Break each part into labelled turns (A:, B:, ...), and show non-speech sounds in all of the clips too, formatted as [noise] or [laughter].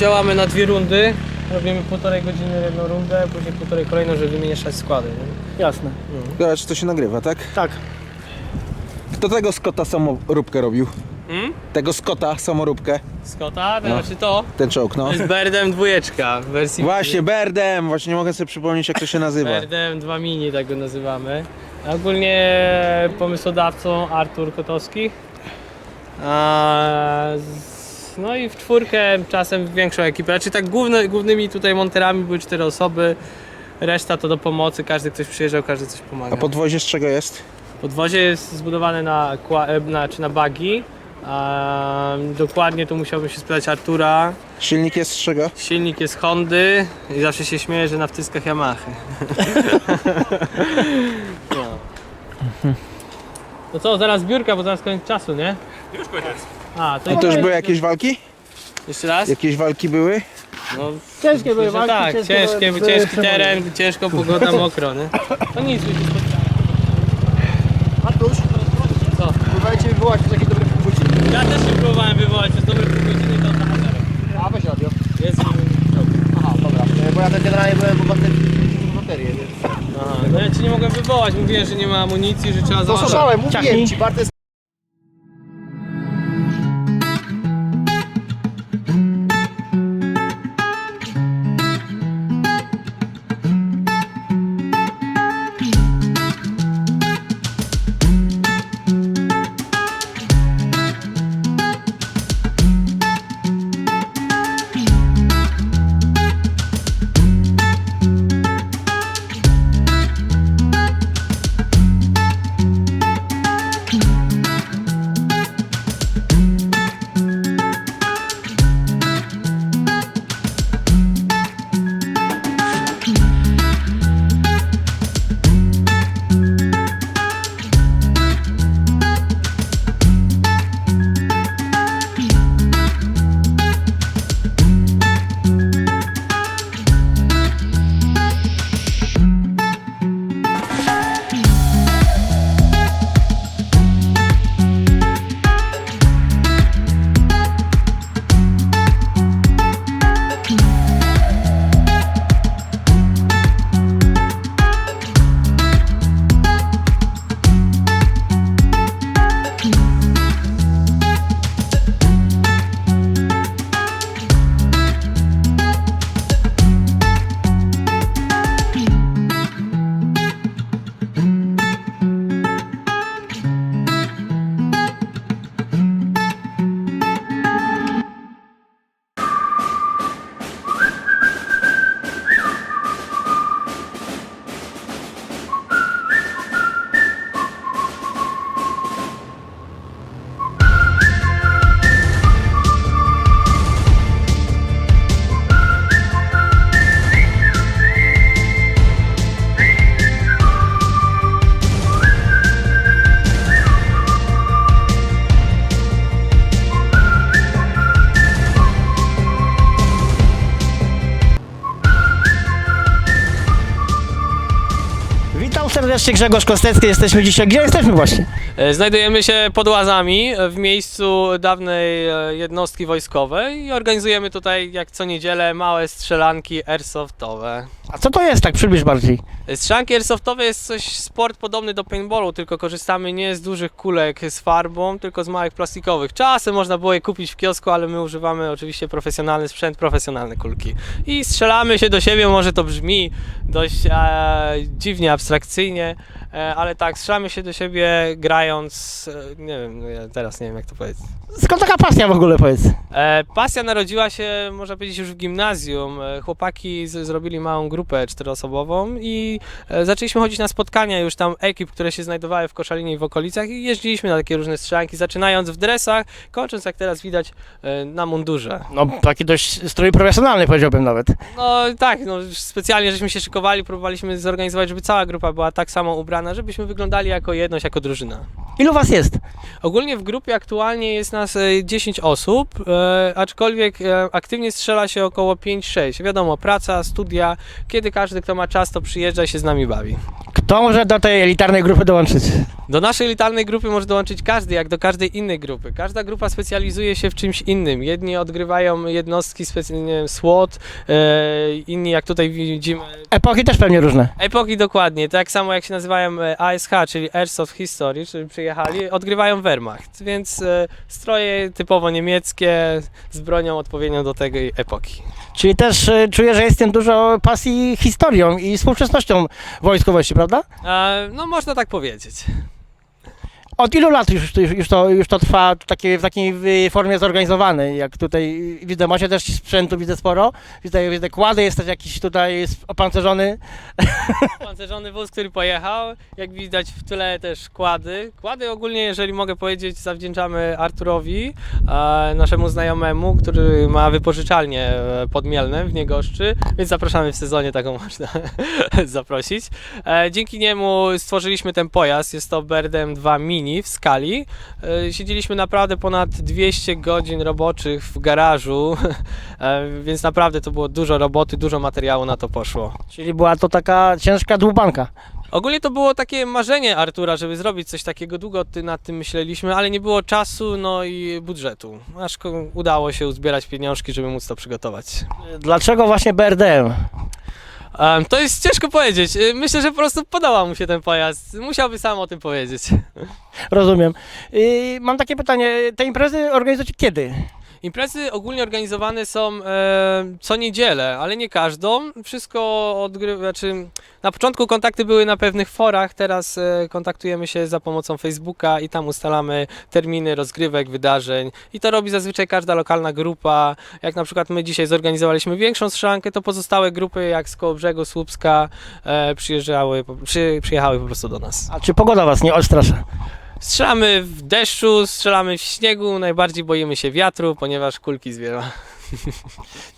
A: działamy na dwie rundy. Robimy półtorej godziny jedną rundę, później półtorej kolejną, żeby wymieszać składy. Nie?
B: Jasne.
C: Zobacz, to się nagrywa, tak?
B: Tak.
C: Kto tego Scotta samoróbkę robił?
A: Hmm?
C: Tego Scotta samoróbkę,
A: Scotta, to
C: No.
A: znaczy to?
C: ten czołg, no.
A: To jest Berdem dwójeczka w wersji
C: Właśnie, Berdem, właśnie nie mogę sobie przypomnieć jak to się nazywa.
A: Berdem 2 mini, tak go nazywamy. Ogólnie pomysłodawcą Artur Kotowski. A, z- no i w czwórkę czasem większą ekipę. Znaczy tak główne, głównymi tutaj monterami były cztery osoby. Reszta to do pomocy, każdy ktoś przyjeżdżał, każdy coś pomaga.
C: A podwozie z czego jest?
A: Podwozie jest zbudowane na, kła- e, na, czy na bagi. A, dokładnie tu musiałbym się spytać Artura.
C: Silnik jest z czego?
A: Silnik jest Hondy i zawsze się śmieję, że na wtyskach Yamaha. [laughs] no. no co, zaraz zbiórka, bo zaraz koniec czasu, nie? Już koniec. A, to,
C: I to już były jakieś walki?
A: Jeszcze raz?
C: Jakieś walki były?
A: No,
B: Ciężkie były walki,
A: tak,
B: ciężkie
A: ciężkie,
B: były-
A: ciężki
B: były
A: teren, ciężko, pogoda, [laughs] mokro, nie? To nic, już jest
D: Artuś,
A: Co?
D: próbujcie wywołać takie dobre pół godziny.
A: Ja też się próbowałem wywołać przez dobre pół godziny do bohatera.
D: A weź radio.
A: Jest
D: Aha, dobra. E, Bo ja tak generalnie byłem po baterii, więc...
A: Aha, no ja ci nie mogłem wywołać, mówiłem, że nie ma amunicji, że trzeba
D: To
A: załadować.
D: słyszałem, mówiłem ci, Bartek
B: Witam serdecznie Grzegorz Kostecki, jesteśmy dzisiaj, gdzie jesteśmy właśnie?
A: E, Znajdujemy się pod Łazami e, w miejscu dawnej e, jednostki wojskowej i organizujemy tutaj jak co niedzielę małe strzelanki airsoftowe.
B: A co to jest tak, przybliż bardziej?
A: E, Strzelanki airsoftowe jest coś sport podobny do paintballu, tylko korzystamy nie z dużych kulek z farbą, tylko z małych plastikowych. Czasem można było je kupić w kiosku, ale my używamy oczywiście profesjonalny sprzęt, profesjonalne kulki. I strzelamy się do siebie, może to brzmi dość e, dziwnie, abstrakcyjnie, e, ale tak, strzelamy się do siebie grając, e, nie wiem, no ja teraz nie wiem jak to powiedzieć.
B: Skąd taka pasja w ogóle, powiedz?
A: E, pasja narodziła się, można powiedzieć, już w gimnazjum. E, chłopaki z, zrobili małą grupę czteroosobową i e, zaczęliśmy chodzić na spotkania już tam ekip, które się znajdowały w Koszalinie i w okolicach i jeździliśmy na takie różne strzelanki, zaczynając w dresach, kończąc jak teraz widać e, na mundurze.
B: No, taki dość strój profesjonalny powiedziałbym nawet.
A: No tak, no, specjalnie żeśmy się szykowali, próbowaliśmy zorganizować, żeby cała grupa była tak samo ubrana, żebyśmy wyglądali jako jedność, jako drużyna.
B: Ilu was jest?
A: Ogólnie w grupie aktualnie jest nas e, 10 osób, e, aczkolwiek e, aktywnie strzela się około 5-6. Wiadomo, praca, studia, kiedy każdy, kto ma czas, to przyjeżdża i się z nami bawi.
B: Kto może do tej elitarnej grupy dołączyć?
A: Do naszej elitarnej grupy może dołączyć każdy, jak do każdej innej grupy. Każda grupa specjalizuje się w czymś innym. Jedni odgrywają jednostki, specy- nie wiem, SWAT, e, inni jak tutaj widzimy
B: Epoki też pewnie różne.
A: Epoki dokładnie, tak samo jak się nazywają e, ASH, czyli Airsoft History, czyli przyjechali, odgrywają Wehrmacht, więc e, stroje typowo niemieckie z bronią odpowiednią do tej epoki.
B: Czyli też y, czuję, że jest w tym dużo pasji historią i współczesnością wojskowości, prawda?
A: E, no można tak powiedzieć.
B: Od ilu lat już, już, już, to, już to trwa w takiej, w takiej formie zorganizowanej? Jak tutaj widzę, macie też sprzętu, widzę sporo. Widzę, widzę kłady, jest jakiś tutaj opancerzony. [laughs]
A: Pancerzony wóz, który pojechał, jak widać w tyle też kłady. Kłady ogólnie, jeżeli mogę powiedzieć, zawdzięczamy Arturowi, e, naszemu znajomemu, który ma wypożyczalnię e, pod Mielnem w Niegoszczy, więc zapraszamy w sezonie, taką można [laughs] zaprosić. E, dzięki niemu stworzyliśmy ten pojazd, jest to Berdem 2 Mini w skali. E, siedzieliśmy naprawdę ponad 200 godzin roboczych w garażu, [laughs] e, więc naprawdę to było dużo roboty, dużo materiału na to poszło.
B: Czyli była to taka ciężka dłubanka.
A: Ogólnie to było takie marzenie Artura, żeby zrobić coś takiego. Długo ty- nad tym myśleliśmy, ale nie było czasu, no i budżetu. Aż udało się uzbierać pieniążki, żeby móc to przygotować.
B: Dlaczego właśnie BRDM?
A: To jest ciężko powiedzieć. Y, Myślę, że po prostu podobał mu się ten pojazd. Musiałby sam o tym powiedzieć.
B: Rozumiem. Y, mam takie pytanie, te imprezy organizujecie kiedy?
A: Imprezy ogólnie organizowane są e, co niedzielę, ale nie każdą. Wszystko odgrywa, znaczy na początku kontakty były na pewnych forach, teraz e, kontaktujemy się za pomocą Facebooka i tam ustalamy terminy rozgrywek, wydarzeń. I to robi zazwyczaj każda lokalna grupa. Jak na przykład my dzisiaj zorganizowaliśmy większą strzelankę, to pozostałe grupy jak z Kołobrzegu, Słupska e, przyjeżdżały, przy, przyjechały po prostu do nas.
B: A czy pogoda was nie odstrasza?
A: Strzelamy w deszczu, strzelamy w śniegu, najbardziej boimy się wiatru, ponieważ kulki zbiera.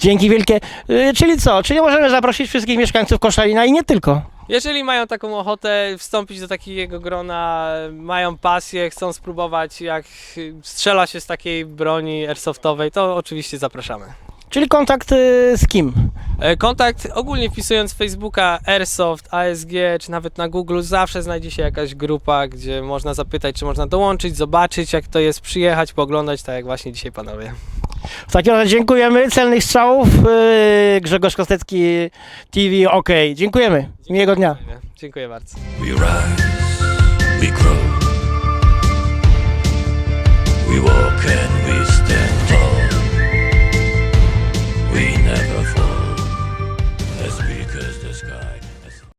B: Dzięki wielkie. Y, czyli co? Czyli możemy zaprosić wszystkich mieszkańców Koszalina i nie tylko.
A: Jeżeli mają taką ochotę wstąpić do takiego grona, mają pasję, chcą spróbować jak strzela się z takiej broni airsoftowej, to oczywiście zapraszamy.
B: Czyli kontakt y, z kim?
A: E, Kontakt ogólnie wpisując Facebooka Airsoft, ASG czy nawet na Google zawsze znajdzie się jakaś grupa, gdzie można zapytać, czy można dołączyć, zobaczyć jak to jest, przyjechać, pooglądać, tak jak właśnie dzisiaj panowie.
B: W takim razie dziękujemy. Celnych strzałów. y, Grzegorz Kostecki TV OK. Dziękujemy. Miłego dnia.
A: Dziękuję bardzo.
E: We rise, we grow. We walk and we We never fall.